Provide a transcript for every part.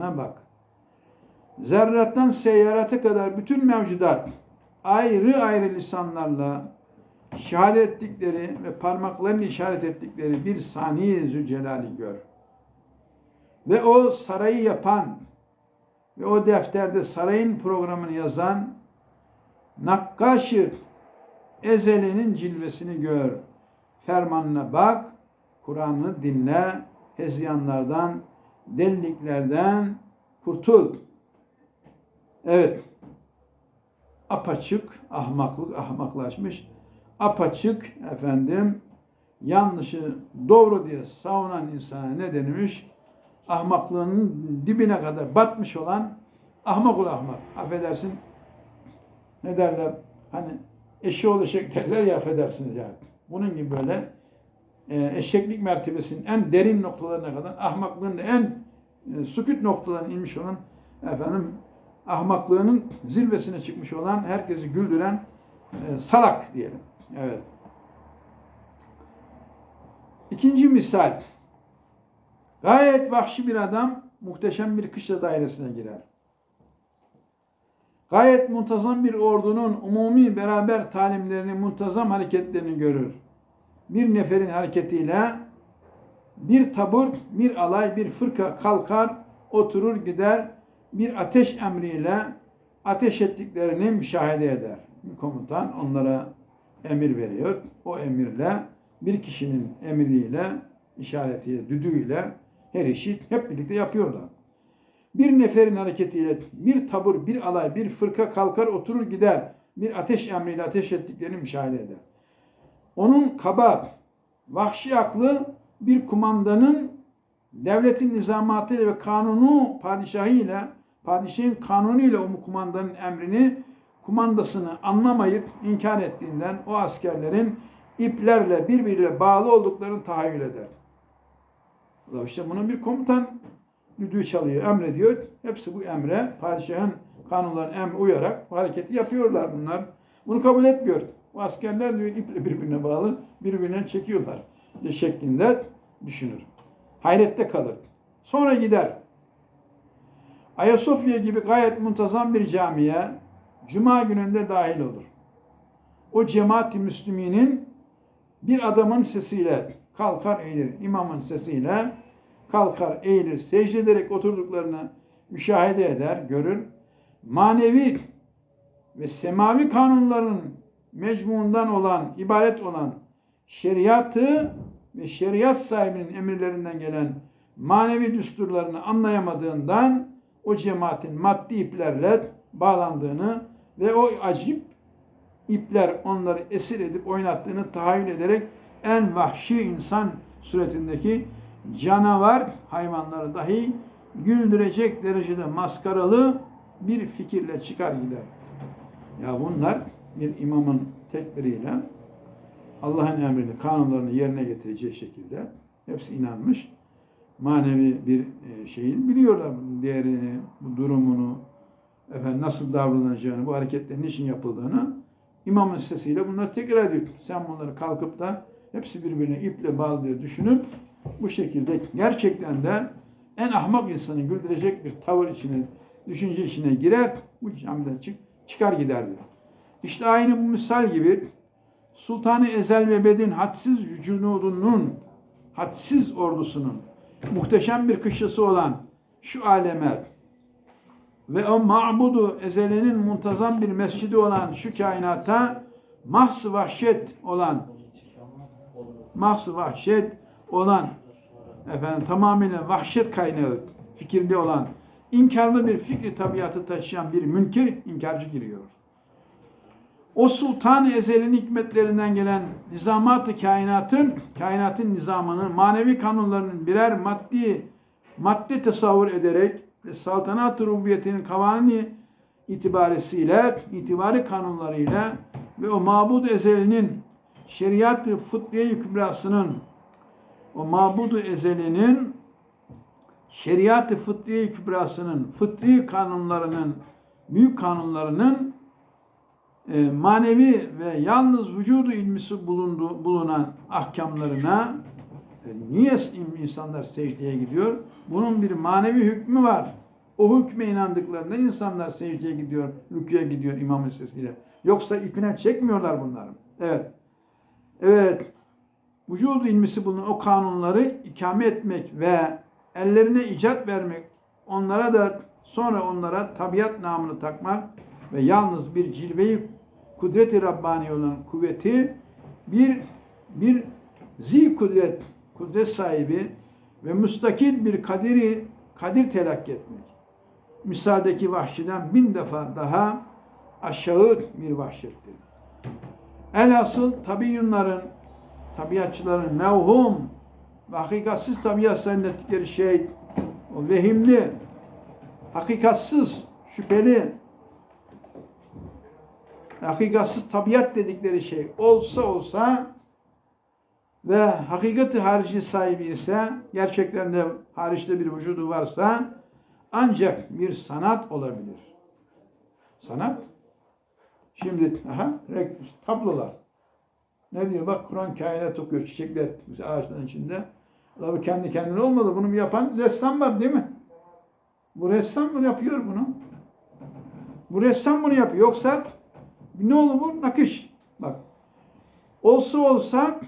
bak. Zerrattan seyyarata kadar bütün mevcudat ayrı ayrı lisanlarla şehadet ettikleri ve parmaklarını işaret ettikleri bir saniye Zülcelal'i gör. Ve o sarayı yapan ve o defterde sarayın programını yazan nakkaşı ezeli'nin cilvesini gör. Fermanına bak, Kur'an'ı dinle, hezyanlardan, deliliklerden kurtul. Evet. Apaçık ahmaklık ahmaklaşmış. Apaçık efendim yanlışı doğru diye savunan insana ne denilmiş? Ahmaklığının dibine kadar batmış olan ahmak ol ahmak. Affedersin. Ne derler? Hani eşeğoğlu eşek derler ya affedersiniz yani. Bunun gibi böyle e, eşeklik mertebesinin en derin noktalarına kadar ahmaklığın en e, sükut noktalarına inmiş olan efendim ahmaklığının zirvesine çıkmış olan herkesi güldüren e, salak diyelim. Evet. İkinci misal. Gayet vahşi bir adam muhteşem bir kışla dairesine girer. Gayet muntazam bir ordunun umumi beraber talimlerini, muntazam hareketlerini görür. Bir neferin hareketiyle bir tabur, bir alay, bir fırka kalkar, oturur gider, bir ateş emriyle ateş ettiklerini müşahede eder. Komutan onlara emir veriyor. O emirle bir kişinin emriyle, işaretiyle, düdüğüyle her işi hep birlikte yapıyorlar. Bir neferin hareketiyle bir tabur, bir alay, bir fırka kalkar oturur gider. Bir ateş emriyle ateş ettiklerini müşahede eder. Onun kaba, vahşi aklı bir kumandanın devletin nizamatıyla ve kanunu padişahıyla, padişahın kanunuyla o kumandanın emrini, kumandasını anlamayıp inkar ettiğinden o askerlerin iplerle birbiriyle bağlı olduklarını tahayyül eder. İşte bunun bir komutan düdüğü çalıyor, emrediyor. Hepsi bu emre, padişahın kanunlarına emre uyarak hareketi yapıyorlar bunlar. Bunu kabul etmiyor. Bu askerler diyor iple birbirine bağlı, birbirine çekiyorlar şeklinde düşünür. Hayrette kalır. Sonra gider. Ayasofya gibi gayet muntazam bir camiye cuma gününde dahil olur. O cemaat-i müslüminin bir adamın sesiyle kalkar eğilir. imamın sesiyle kalkar eğilir. Secde ederek oturduklarını müşahede eder, görür. Manevi ve semavi kanunların mecmuundan olan, ibaret olan şeriatı ve şeriat sahibinin emirlerinden gelen manevi düsturlarını anlayamadığından o cemaatin maddi iplerle bağlandığını ve o acip ipler onları esir edip oynattığını tahayyül ederek en vahşi insan suretindeki canavar hayvanları dahi güldürecek derecede maskaralı bir fikirle çıkar gider. Ya bunlar bir imamın tekbiriyle Allah'ın emrini, kanunlarını yerine getireceği şekilde hepsi inanmış. Manevi bir e, şeyin biliyorlar değerini, bu durumunu, efendim nasıl davranacağını, bu hareketlerin niçin yapıldığını imamın sesiyle bunları tekrar ediyor. Sen bunları kalkıp da hepsi birbirine iple bağlı diye düşünüp bu şekilde gerçekten de en ahmak insanı güldürecek bir tavır içine, düşünce içine girer, bu camiden çık, çıkar gider diyor. İşte aynı bu misal gibi Sultanı Ezel ve Bedin hadsiz vücudunun, hadsiz ordusunun muhteşem bir kışlası olan şu aleme ve o ma'budu ezelenin muntazam bir mescidi olan şu kainata mahs vahşet olan mahs vahşet olan efendim tamamıyla vahşet kaynağı fikirli olan inkarlı bir fikri tabiatı taşıyan bir münkir inkarcı giriyor. O sultan ezelin hikmetlerinden gelen nizamat-ı kainatın, kainatın nizamını, manevi kanunlarının birer maddi, madde tasavvur ederek ve saltanat-ı rububiyetinin kavanini itibaresiyle, itibari kanunlarıyla ve o mabud ezelinin şeriat-ı fıtriye kübrasının o mabudu ezelinin şeriat-ı fıtriye kübrasının fıtri kanunlarının büyük kanunlarının e, manevi ve yalnız vücudu ilmisi bulundu, bulunan ahkamlarına e, niye insanlar secdeye gidiyor? Bunun bir manevi hükmü var. O hükme inandıklarından insanlar secdeye gidiyor, rüküye gidiyor imamın sesiyle. Yoksa ipine çekmiyorlar bunları. Evet. Evet. Vücudu ilmisi bulunan o kanunları ikame etmek ve ellerine icat vermek, onlara da sonra onlara tabiat namını takmak ve yalnız bir cilveyi kudreti Rabbani olan kuvveti bir bir zi kudret, kudret sahibi ve müstakil bir kadiri kadir telakki etmek. Misaldeki vahşiden bin defa daha aşağı bir vahşettir. Elhasıl tabiyyunların, tabiatçıların mevhum ve hakikatsiz tabiat zannettikleri şey o vehimli, hakikatsız, şüpheli, hakikatsız tabiat dedikleri şey olsa olsa ve hakikati harici sahibi ise gerçekten de hariçte bir vücudu varsa ancak bir sanat olabilir. Sanat Şimdi aha tablolar. Ne diyor bak Kur'an kainat okuyor çiçekler ağaçların içinde. Bu kendi kendine olmadı. Bunu yapan ressam var değil mi? Bu ressam bunu yapıyor bunu. Bu ressam bunu yapıyor. Yoksa ne olur bu? Nakış. Bak. Olsa olsa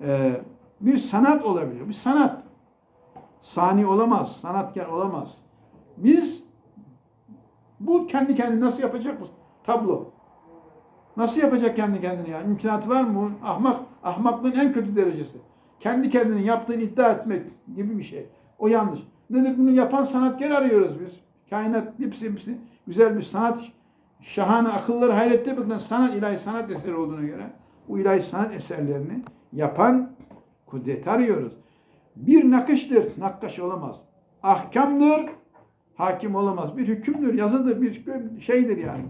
e, bir sanat olabilir. Bir sanat. Sani olamaz. Sanatkar olamaz. Biz bu kendi kendine nasıl yapacak bu tablo? Nasıl yapacak kendi kendine ya? İmkanatı var mı? Ahmak, ahmaklığın en kötü derecesi. Kendi kendinin yaptığını iddia etmek gibi bir şey. O yanlış. Nedir? Bunu yapan sanatkar arıyoruz biz. Kainat hepsi hepsi güzel bir sanat. Şahane akılları hayrette bakın sanat ilahi sanat eseri olduğuna göre bu ilahi sanat eserlerini yapan kudreti arıyoruz. Bir nakıştır, nakkaş olamaz. Ahkamdır, hakim olamaz. Bir hükümdür, yazıdır, bir şeydir yani.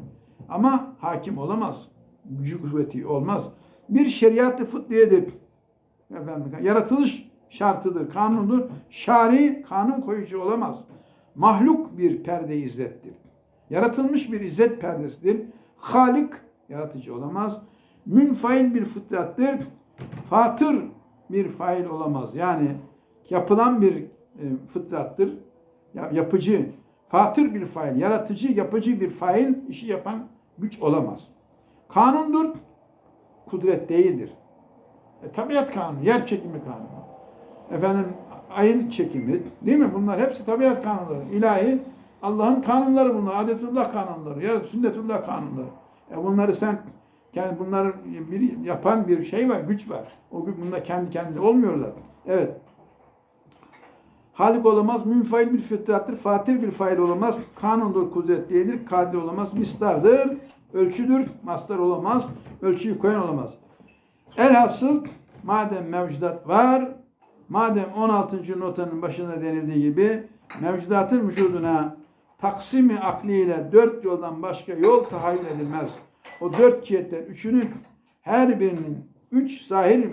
Ama hakim olamaz. Gücü kuvveti olmaz. Bir şeriat-ı fıtriyedir. Efendim, yaratılış şartıdır, kanundur. Şari kanun koyucu olamaz. Mahluk bir perde izzettir. Yaratılmış bir izzet perdesidir. Halik yaratıcı olamaz. Münfail bir fıtrattır. Fatır bir fail olamaz. Yani yapılan bir e, fıtrattır. Ya- Yapıcı, fatır bir fail, yaratıcı, yapıcı bir fail işi yapan güç olamaz. Kanundur, kudret değildir. E, tabiat kanunu, yer çekimi kanunu. Efendim ayın çekimi, değil mi? Bunlar hepsi tabiat kanunları. İlahi Allah'ın kanunları bunlar. Adetullah kanunları, ya sünnetullah kanunları. E bunları sen yani bunları bir yapan bir şey var, güç var. O güç bunlar kendi kendine olmuyorlar. Evet. Halik olamaz, münfail bir fıtrattır, fatir bir fail olamaz, kanundur, kudret değildir, kadir olamaz, mistardır, ölçüdür, mastar olamaz, ölçüyü koyan olamaz. Elhasıl madem mevcudat var, madem 16. notanın başında denildiği gibi mevcudatın vücuduna taksimi akliyle dört yoldan başka yol tahayyül edilmez. O dört cihetten üçünün her birinin üç zahir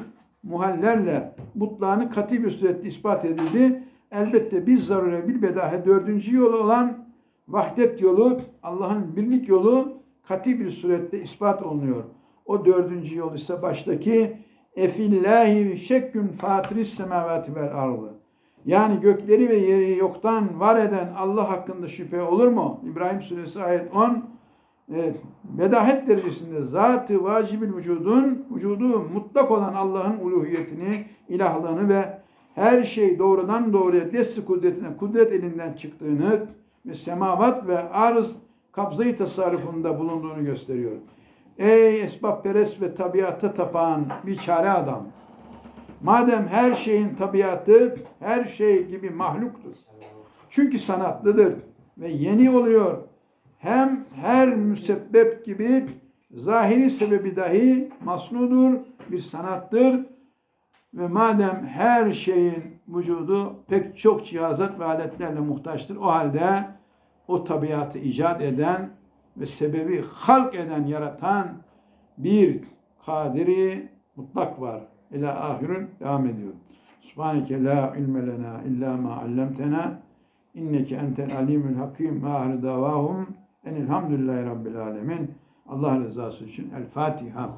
muhallerle mutlağını kat'i bir surette ispat edildi. Elbette biz zarure bir bedahe dördüncü yolu olan vahdet yolu, Allah'ın birlik yolu kat'i bir surette ispat olunuyor. O dördüncü yol ise baştaki efillahi şekkün fatiris semavati vel ardı. Yani gökleri ve yeri yoktan var eden Allah hakkında şüphe olur mu? İbrahim suresi ayet 10 e, bedahet derecesinde zatı vacibil vücudun vücudu mutlak olan Allah'ın uluhiyetini, ilahlığını ve her şey doğrudan doğruya desti kudretine, kudret elinden çıktığını ve semavat ve arz kabzayı tasarrufunda bulunduğunu gösteriyor. Ey esbab perest ve tabiata tapan bir çare adam. Madem her şeyin tabiatı her şey gibi mahluktur. Çünkü sanatlıdır ve yeni oluyor. Hem her müsebbep gibi zahiri sebebi dahi masnudur, bir sanattır. Ve madem her şeyin vücudu pek çok cihazat ve aletlerle muhtaçtır. O halde o tabiatı icat eden ve sebebi halk eden, yaratan bir kadiri mutlak var. İlâ ahirün devam ediyor. Subhaneke la ilme lena illa ma allamtena inneke entel alimul hakim ve ahri davahum enilhamdülillahi rabbil alemin. Allah rızası için El Fatiha.